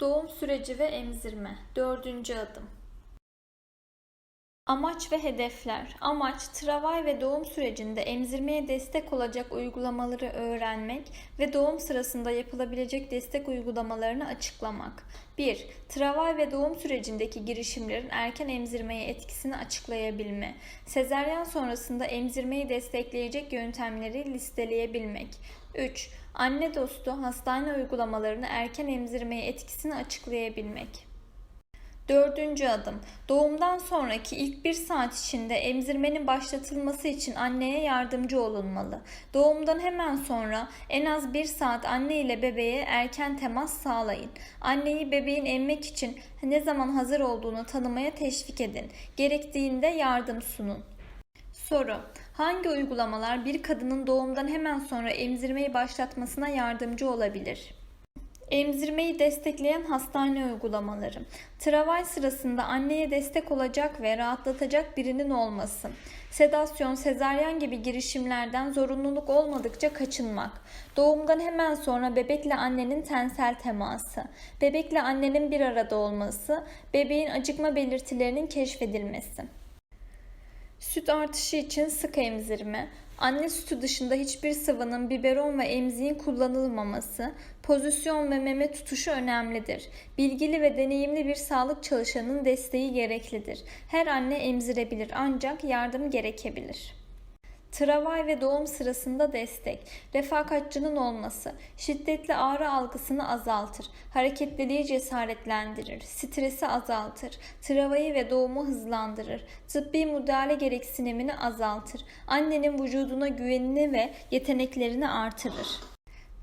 Doğum süreci ve emzirme. Dördüncü adım. Amaç ve hedefler. Amaç, travay ve doğum sürecinde emzirmeye destek olacak uygulamaları öğrenmek ve doğum sırasında yapılabilecek destek uygulamalarını açıklamak. 1. Travay ve doğum sürecindeki girişimlerin erken emzirmeye etkisini açıklayabilme. Sezeryan sonrasında emzirmeyi destekleyecek yöntemleri listeleyebilmek. 3. Anne dostu hastane uygulamalarını erken emzirmeye etkisini açıklayabilmek. Dördüncü adım. Doğumdan sonraki ilk bir saat içinde emzirmenin başlatılması için anneye yardımcı olunmalı. Doğumdan hemen sonra en az bir saat anne ile bebeğe erken temas sağlayın. Anneyi bebeğin emmek için ne zaman hazır olduğunu tanımaya teşvik edin. Gerektiğinde yardım sunun. Soru. Hangi uygulamalar bir kadının doğumdan hemen sonra emzirmeyi başlatmasına yardımcı olabilir? Emzirmeyi destekleyen hastane uygulamaları. Travay sırasında anneye destek olacak ve rahatlatacak birinin olması. Sedasyon, sezaryen gibi girişimlerden zorunluluk olmadıkça kaçınmak. Doğumdan hemen sonra bebekle annenin tensel teması. Bebekle annenin bir arada olması. Bebeğin acıkma belirtilerinin keşfedilmesi. Süt artışı için sık emzirme, anne sütü dışında hiçbir sıvının biberon ve emziğin kullanılmaması, pozisyon ve meme tutuşu önemlidir. Bilgili ve deneyimli bir sağlık çalışanının desteği gereklidir. Her anne emzirebilir ancak yardım gerekebilir. Travay ve doğum sırasında destek, refakatçının olması, şiddetli ağrı algısını azaltır, hareketliliği cesaretlendirir, stresi azaltır, travayı ve doğumu hızlandırır, tıbbi müdahale gereksinimini azaltır, annenin vücuduna güvenini ve yeteneklerini artırır.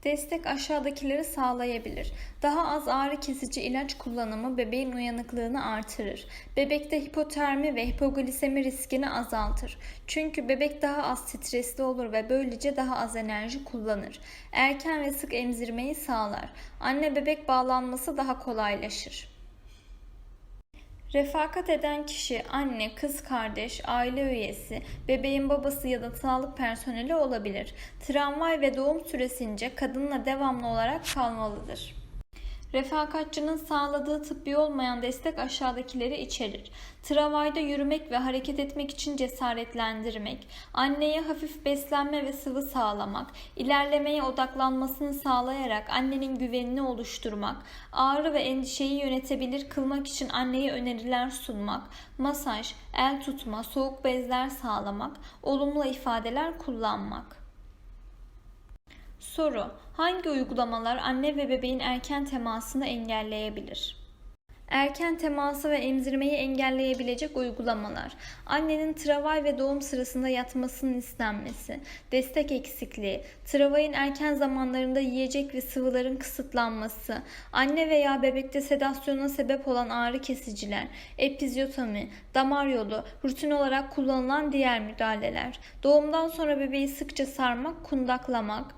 Destek aşağıdakileri sağlayabilir. Daha az ağrı kesici ilaç kullanımı bebeğin uyanıklığını artırır. Bebekte hipotermi ve hipoglisemi riskini azaltır. Çünkü bebek daha az stresli olur ve böylece daha az enerji kullanır. Erken ve sık emzirmeyi sağlar. Anne bebek bağlanması daha kolaylaşır. Refakat eden kişi anne, kız kardeş, aile üyesi, bebeğin babası ya da sağlık personeli olabilir. Tramvay ve doğum süresince kadınla devamlı olarak kalmalıdır. Refakatçının sağladığı tıbbi olmayan destek aşağıdakileri içerir. Travayda yürümek ve hareket etmek için cesaretlendirmek, anneye hafif beslenme ve sıvı sağlamak, ilerlemeye odaklanmasını sağlayarak annenin güvenini oluşturmak, ağrı ve endişeyi yönetebilir kılmak için anneye öneriler sunmak, masaj, el tutma, soğuk bezler sağlamak, olumlu ifadeler kullanmak. Soru: Hangi uygulamalar anne ve bebeğin erken temasını engelleyebilir? Erken teması ve emzirmeyi engelleyebilecek uygulamalar. Annenin travay ve doğum sırasında yatmasının istenmesi, destek eksikliği, travayın erken zamanlarında yiyecek ve sıvıların kısıtlanması, anne veya bebekte sedasyona sebep olan ağrı kesiciler, epizyotomi, damar yolu, rutin olarak kullanılan diğer müdahaleler, doğumdan sonra bebeği sıkça sarmak, kundaklamak,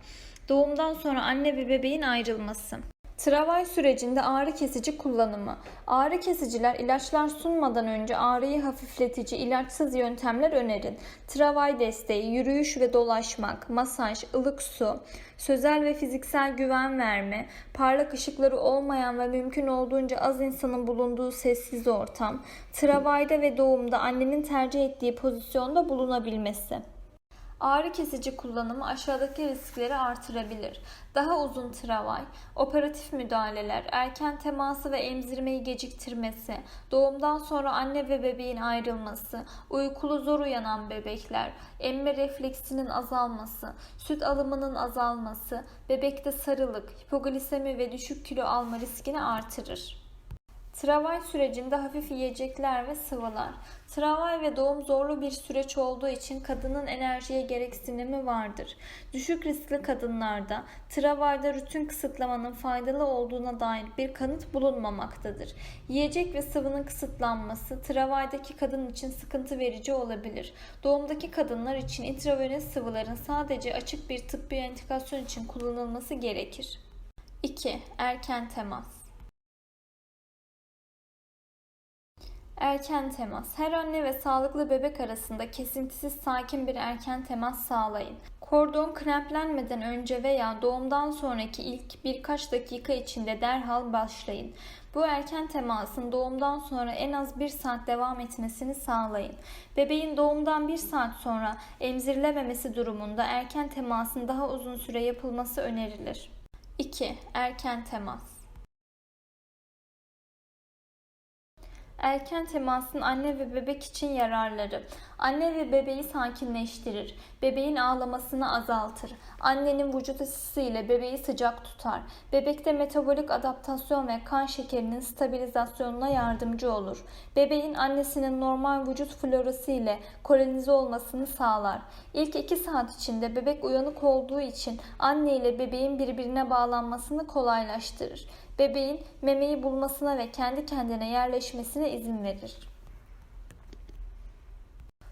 Doğumdan sonra anne ve bebeğin ayrılması. Travay sürecinde ağrı kesici kullanımı. Ağrı kesiciler ilaçlar sunmadan önce ağrıyı hafifletici ilaçsız yöntemler önerin. Travay desteği, yürüyüş ve dolaşmak, masaj, ılık su, sözel ve fiziksel güven verme, parlak ışıkları olmayan ve mümkün olduğunca az insanın bulunduğu sessiz ortam, travayda ve doğumda annenin tercih ettiği pozisyonda bulunabilmesi. Ağrı kesici kullanımı aşağıdaki riskleri artırabilir. Daha uzun travay, operatif müdahaleler, erken teması ve emzirmeyi geciktirmesi, doğumdan sonra anne ve bebeğin ayrılması, uykulu zor uyanan bebekler, emme refleksinin azalması, süt alımının azalması, bebekte sarılık, hipoglisemi ve düşük kilo alma riskini artırır. Travay sürecinde hafif yiyecekler ve sıvılar. Travay ve doğum zorlu bir süreç olduğu için kadının enerjiye gereksinimi vardır. Düşük riskli kadınlarda travayda rutin kısıtlamanın faydalı olduğuna dair bir kanıt bulunmamaktadır. Yiyecek ve sıvının kısıtlanması travaydaki kadın için sıkıntı verici olabilir. Doğumdaki kadınlar için intravenöz sıvıların sadece açık bir tıbbi indikasyon için kullanılması gerekir. 2. Erken temas Erken temas. Her anne ve sağlıklı bebek arasında kesintisiz sakin bir erken temas sağlayın. Kordon kremplenmeden önce veya doğumdan sonraki ilk birkaç dakika içinde derhal başlayın. Bu erken temasın doğumdan sonra en az bir saat devam etmesini sağlayın. Bebeğin doğumdan bir saat sonra emzirilememesi durumunda erken temasın daha uzun süre yapılması önerilir. 2. Erken temas Erken temasın anne ve bebek için yararları. Anne ve bebeği sakinleştirir. Bebeğin ağlamasını azaltır. Annenin vücut ısısı ile bebeği sıcak tutar. Bebekte metabolik adaptasyon ve kan şekerinin stabilizasyonuna yardımcı olur. Bebeğin annesinin normal vücut florası ile kolonize olmasını sağlar. İlk 2 saat içinde bebek uyanık olduğu için anne ile bebeğin birbirine bağlanmasını kolaylaştırır bebeğin memeyi bulmasına ve kendi kendine yerleşmesine izin verir.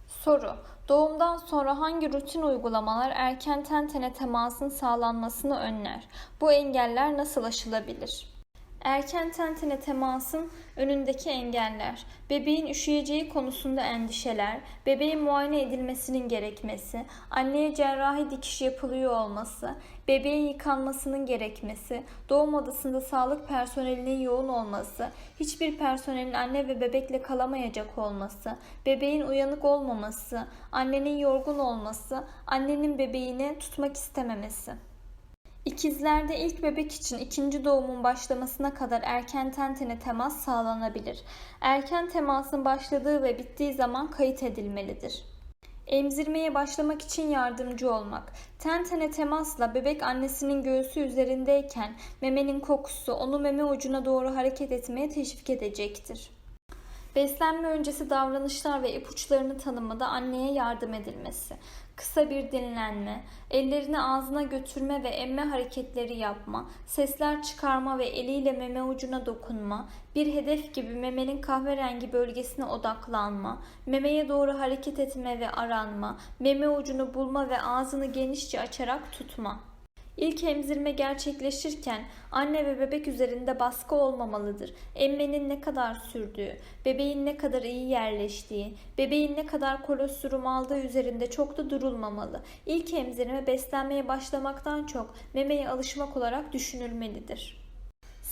Soru: Doğumdan sonra hangi rutin uygulamalar erken tentene temasın sağlanmasını önler? Bu engeller nasıl aşılabilir? Erken tentene temasın önündeki engeller, bebeğin üşüyeceği konusunda endişeler, bebeğin muayene edilmesinin gerekmesi, anneye cerrahi dikiş yapılıyor olması, bebeğin yıkanmasının gerekmesi, doğum odasında sağlık personelinin yoğun olması, hiçbir personelin anne ve bebekle kalamayacak olması, bebeğin uyanık olmaması, annenin yorgun olması, annenin bebeğini tutmak istememesi. İkizlerde ilk bebek için ikinci doğumun başlamasına kadar erken tentene temas sağlanabilir. Erken temasın başladığı ve bittiği zaman kayıt edilmelidir. Emzirmeye başlamak için yardımcı olmak. Tentene temasla bebek annesinin göğsü üzerindeyken memenin kokusu onu meme ucuna doğru hareket etmeye teşvik edecektir. Beslenme öncesi davranışlar ve ipuçlarını tanımada anneye yardım edilmesi kısa bir dinlenme, ellerini ağzına götürme ve emme hareketleri yapma, sesler çıkarma ve eliyle meme ucuna dokunma, bir hedef gibi memenin kahverengi bölgesine odaklanma, memeye doğru hareket etme ve aranma, meme ucunu bulma ve ağzını genişçe açarak tutma. İlk emzirme gerçekleşirken anne ve bebek üzerinde baskı olmamalıdır. Emmenin ne kadar sürdüğü, bebeğin ne kadar iyi yerleştiği, bebeğin ne kadar kolostrum aldığı üzerinde çok da durulmamalı. İlk emzirme beslenmeye başlamaktan çok memeye alışmak olarak düşünülmelidir.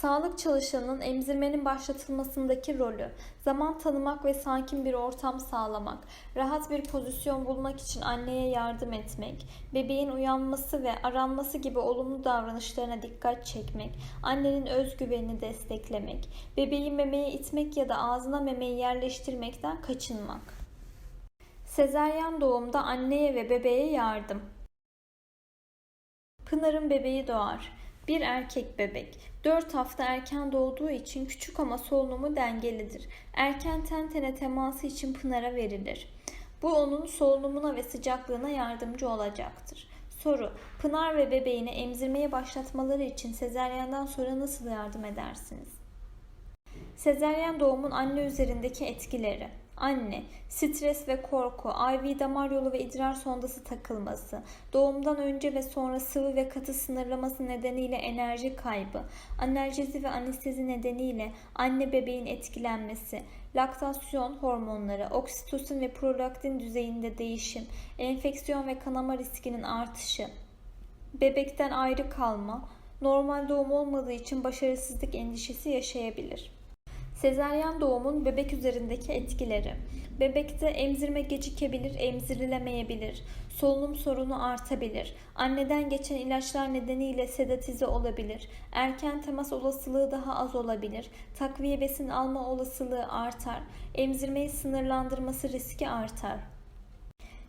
Sağlık çalışanının emzirmenin başlatılmasındaki rolü, zaman tanımak ve sakin bir ortam sağlamak, rahat bir pozisyon bulmak için anneye yardım etmek, bebeğin uyanması ve aranması gibi olumlu davranışlarına dikkat çekmek, annenin özgüvenini desteklemek, bebeği memeye itmek ya da ağzına memeyi yerleştirmekten kaçınmak. Sezeryan doğumda anneye ve bebeğe yardım. Pınar'ın bebeği doğar. Bir erkek bebek. 4 hafta erken doğduğu için küçük ama solunumu dengelidir. Erken tentene teması için Pınar'a verilir. Bu onun solunumuna ve sıcaklığına yardımcı olacaktır. Soru: Pınar ve bebeğini emzirmeye başlatmaları için sezeryandan sonra nasıl yardım edersiniz? Sezeryan doğumun anne üzerindeki etkileri Anne, stres ve korku, IV damar yolu ve idrar sondası takılması, doğumdan önce ve sonra sıvı ve katı sınırlaması nedeniyle enerji kaybı, analjezi ve anestezi nedeniyle anne bebeğin etkilenmesi, laktasyon hormonları, oksitosin ve prolaktin düzeyinde değişim, enfeksiyon ve kanama riskinin artışı, bebekten ayrı kalma, normal doğum olmadığı için başarısızlık endişesi yaşayabilir. Sezeryan doğumun bebek üzerindeki etkileri. Bebekte emzirme gecikebilir, emzirilemeyebilir. Solunum sorunu artabilir. Anneden geçen ilaçlar nedeniyle sedatize olabilir. Erken temas olasılığı daha az olabilir. Takviye besin alma olasılığı artar. Emzirmeyi sınırlandırması riski artar.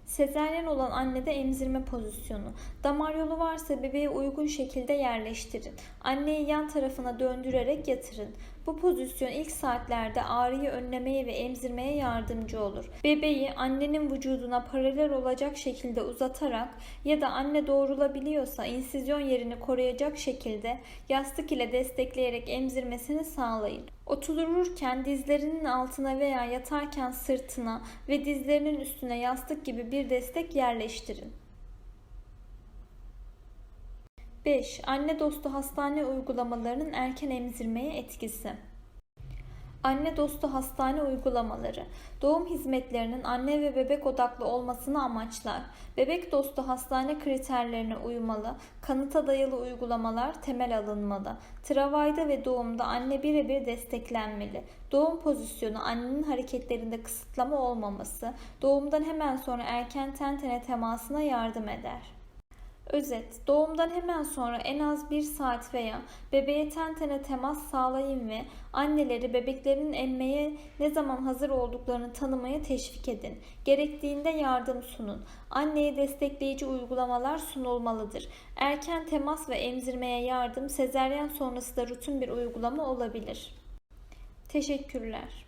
Sezeryen olan annede emzirme pozisyonu. Damar yolu varsa bebeği uygun şekilde yerleştirin. Anneyi yan tarafına döndürerek yatırın. Bu pozisyon ilk saatlerde ağrıyı önlemeye ve emzirmeye yardımcı olur. Bebeği annenin vücuduna paralel olacak şekilde uzatarak ya da anne doğrulabiliyorsa insizyon yerini koruyacak şekilde yastık ile destekleyerek emzirmesini sağlayın. Otururken dizlerinin altına veya yatarken sırtına ve dizlerinin üstüne yastık gibi bir destek yerleştirin. 5. Anne dostu hastane uygulamalarının erken emzirmeye etkisi. Anne dostu hastane uygulamaları. Doğum hizmetlerinin anne ve bebek odaklı olmasını amaçlar. Bebek dostu hastane kriterlerine uymalı. Kanıta dayalı uygulamalar temel alınmalı. Travayda ve doğumda anne birebir desteklenmeli. Doğum pozisyonu annenin hareketlerinde kısıtlama olmaması, doğumdan hemen sonra erken ten tene temasına yardım eder. Özet, doğumdan hemen sonra en az bir saat veya bebeğe ten tene temas sağlayın ve anneleri bebeklerinin emmeye ne zaman hazır olduklarını tanımaya teşvik edin. Gerektiğinde yardım sunun. Anneye destekleyici uygulamalar sunulmalıdır. Erken temas ve emzirmeye yardım sezeryan sonrası da rutin bir uygulama olabilir. Teşekkürler.